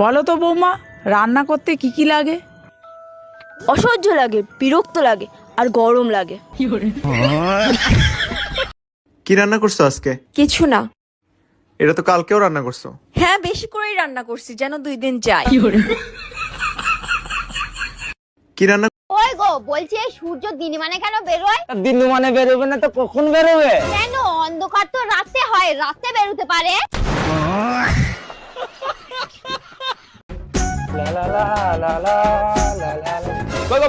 বলো তো বৌমা রান্না করতে কি কি লাগে? অসহ্য লাগে বিরক্ত লাগে আর গরম লাগে। কি রান্না করছ আজকে? কিছু না। এটা তো কালকেও রান্না করছ। হ্যাঁ বেশি করেই রান্না করছি যেন দুই দিন যায়। কি রান্না ওই গো বলছি এই সূর্য দিন মানে কেন বেরোয়? দিন মানে বেরোবে না তো কখন বেরোবে? কেন? অন্ধকার তো রাতে হয় রাতে বেরোতে পারে।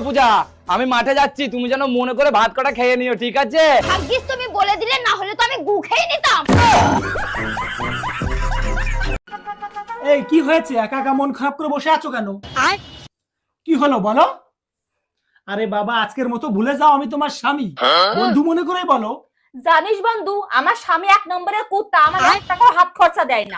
পূজা আমি মাঠে যাচ্ছি তুমি যেন মনে করে ভাত কটা খেয়ে নিও ঠিক আছে? ভাগ্যিস তুমি বলে দিলে না হলে তো আমি গু খেয়ে নিতাম। এই কি হয়েছে? একা একা মন খারাপ করে বসে আছো কেন? কি হলো বলো? আরে বাবা আজকের মতো ভুলে যাও আমি তোমার স্বামী। বন্ধু মনে করে বলো। জানিস বন্ধু আমার স্বামী এক নম্বরের কুত্তা আমার এক টাকাও হাত খরচা দেয় না।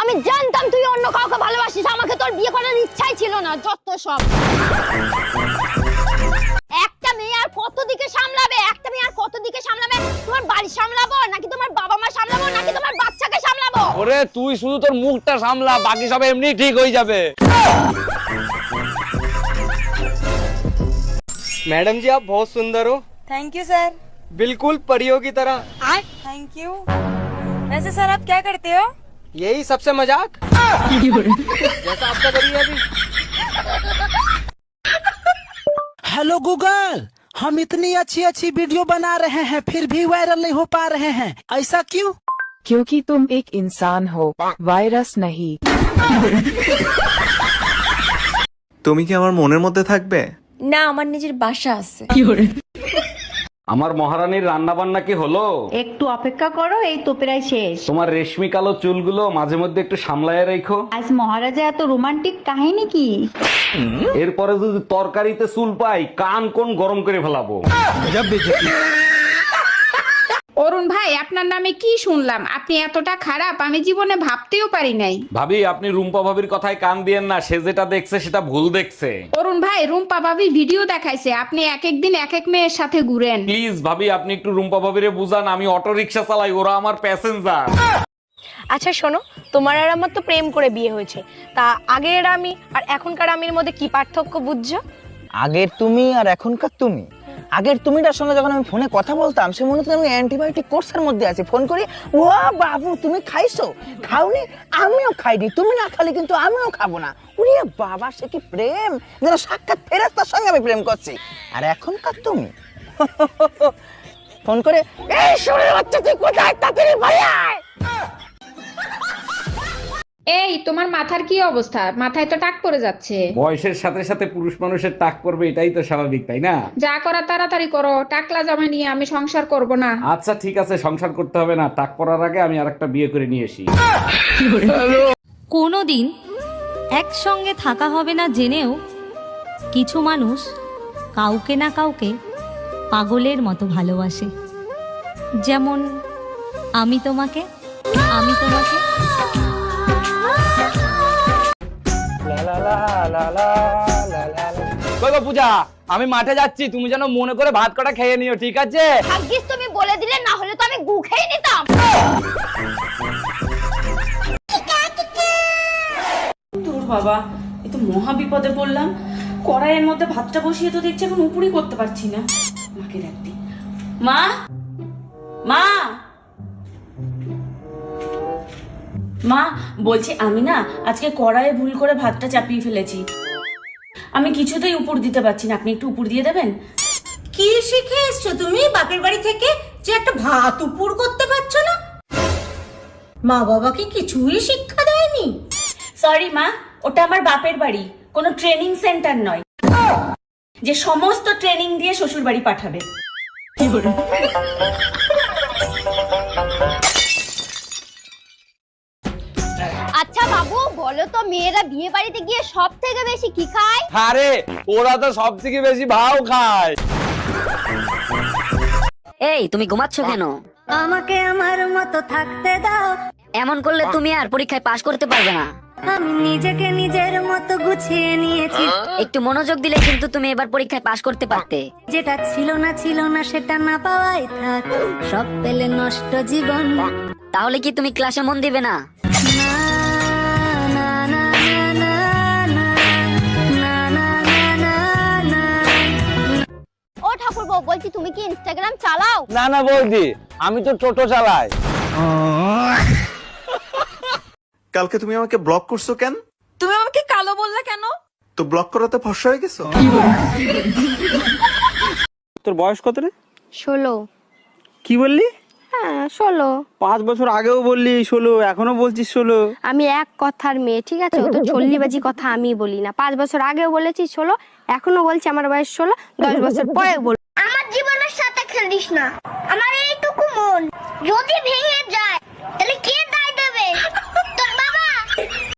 আমি জানতাম তুই অন্য কাউকে ভালোবাসিস আমাকে তোর বিয়ে করার ইচ্ছাই ছিল না যত সব একটা মেয়ে আর কত দিকে সামলাবে একটা মেয়ে আর কত দিকে সামলাবে তোমার বাড়ি সামলাবো নাকি তোমার বাবা মা সামলাবো নাকি তোমার বাচ্চাকে সামলাবো ওরে তুই শুধু তোর মুখটা সামলা বাকি সব এমনি ঠিক হয়ে যাবে मैडम जी आप बहुत सुंदर हो थैंक यू सर बिल्कुल परियों की तरह थैंक यू वैसे सर आप क्या करते हो यही सबसे मजाक जैसा आपका करिए अभी हेलो गूगल हम इतनी अच्छी अच्छी वीडियो बना रहे हैं फिर भी वायरल नहीं हो पा रहे हैं ऐसा क्यों क्योंकि तुम एक इंसान हो वायरस नहीं তুমি কি আমার মনের মধ্যে থাকবে না আমার নিজের বাসা আছে আমার মহারানীর রান্না বান্না কি হলো? একটু অপেক্ষা করো এই তো প্রায় শেষ। তোমার রেশমি কালো চুলগুলো মাঝে মধ্যে একটু সামলায় রেখো। আজ মহারাজা এত রোমান্টিক কাহিনী কি? এরপরে যদি তরকারিতে চুল পাই কান কোন গরম করে ফেলাবো? অরুণ ভাই আপনার নামে কি শুনলাম? আপনি এতটা খারাপ আমি জীবনে ভাবতেও পারি নাই। ভাবি আপনি রুম্পা ভাবির কথায় কান দিয়েন না সে যেটা দেখছে সেটা ভুল দেখছে। অরুণ ভাই রুম্পা ভাবি ভিডিও দেখাইছে আপনি এক এক দিন এক এক মেয়ের সাথে ঘুরেন। প্লিজ ভাবি আপনি একটু রুম্পা ভাবিরে বুঝান আমি অটো রিক্সা চালাই ওরা আমার প্যাসেঞ্জার। আচ্ছা শোনো তোমার আর আমার তো প্রেম করে বিয়ে হয়েছে। তা আগের আমি আর এখনকার আমির মধ্যে কি পার্থক্য বুঝছ? আগের তুমি আর এখনকার তুমি? আগের তুমিটার সঙ্গে যখন আমি ফোনে কথা বলতাম, সে মনে হতো আমি অ্যান্টিবায়োটিক কোর্সের মধ্যে আছি। ফোন করি ও বাবু, তুমি খাইছো? খাওনি? আমিও খাইনি। তুমি না খালি কিন্তু আমিও খাব না। উরে বাবা, সে কি প্রেম? যেন সাক্ষাৎ ফেরাস্তার সঙ্গে আমি প্রেম করছি। আর এখনকার তুমি? ফোন করে, এই শরীর বাচ্চা, তুই কোথায়? তাড়াতাড়ি বাড়ি আয়! এই তোমার মাথার কি অবস্থা? মাথায় তো টাক পড়ে যাচ্ছে। বয়সের সাথে সাথে পুরুষ মানুষের টাক করবে এটাই তো স্বাভাবিক তাই না? যা করা তাড়াতাড়ি করো টাকলা জামা নিয়ে আমি সংসার করব না। আচ্ছা ঠিক আছে সংসার করতে হবে না টাক পড়ার আগে আমি আরেকটা বিয়ে করে নিয়ে আসি। কোনোদিন একসঙ্গে থাকা হবে না জেনেও কিছু মানুষ কাউকে না কাউকে পাগলের মতো ভালোবাসে। যেমন আমি তোমাকে আমি তোমাকে পূজা আমি মাঠে যাচ্ছি তুমি যেন মনে করে ভাত কটা খেয়ে নিও ঠিক আছে? ভাগ্যিস তুমি বলে দিলে না হলে তো আমি গু খেয়ে নিতাম। তোর বাবা এ তো মহা বিপদে পড়লাম। কড়াইয়ের মধ্যে ভাতটা বসিয়ে তো দেখছি এখন উপরই করতে পারছি না। মাকে রাখতে মা মা! মা বলছি আমি না আজকে কড়াইয়ে ভুল করে ভাতটা চাপিয়ে ফেলেছি। আমি কিছুতেই উপর দিতে পারছি না। আপনি একটু উপর দিয়ে দেবেন? কি শিখে এসছো তুমি? বাপের বাড়ি থেকে যে একটা ভাত উপর করতে পারছ না? মা বাবাকে কিছুই শিক্ষা দেয়নি। সরি মা ওটা আমার বাপের বাড়ি। কোনো ট্রেনিং সেন্টার নয়। যে সমস্ত ট্রেনিং দিয়ে শ্বশুর বাড়ি পাঠাবে বলো তো মেয়েরা বিয়ে বাড়িতে গিয়ে সব থেকে বেশি কি খায়? আরে ওরা তো সব থেকে বেশি ভাও খায়। এই তুমি ঘুমাচ্ছ কেন? আমাকে আমার মতো থাকতে দাও। এমন করলে তুমি আর পরীক্ষায় পাশ করতে পারবে না। আমি নিজেকে নিজের মতো গুছিয়ে নিয়েছি। একটু মনোযোগ দিলে কিন্তু তুমি এবার পরীক্ষায় পাশ করতে পারতে। যেটা ছিল না ছিল না সেটা না পাওয়াই থাক। সব পেলে নষ্ট জীবন। তাহলে কি তুমি ক্লাসে মন দিবে না না? বউ বলছি তুমি কি ইনস্টাগ্রাম চালাও? না না বৌদি আমি তো টোটো চালাই। কালকে তুমি আমাকে ব্লক করছ কেন? তুমি আমাকে কালো বললে কেন? তো ব্লক করাতে ফর্সা হয়ে গেছো? তোর বয়স কত রে? ষোলো। কি বললি? হ্যাঁ ষোলো। পাঁচ বছর আগেও বললি ষোলো এখনও বলছিস ষোলো। আমি এক কথার মেয়ে ঠিক আছে? তো কথা আমি বলি না। পাঁচ বছর আগেও বলেছি ষোলো এখনও বলছি আমার বয়স ষোলো দশ বছর পরে বল দিস না। আমার এইটুকু মন। যদি ভেঙে যায় তাহলে কে দায় দেবে?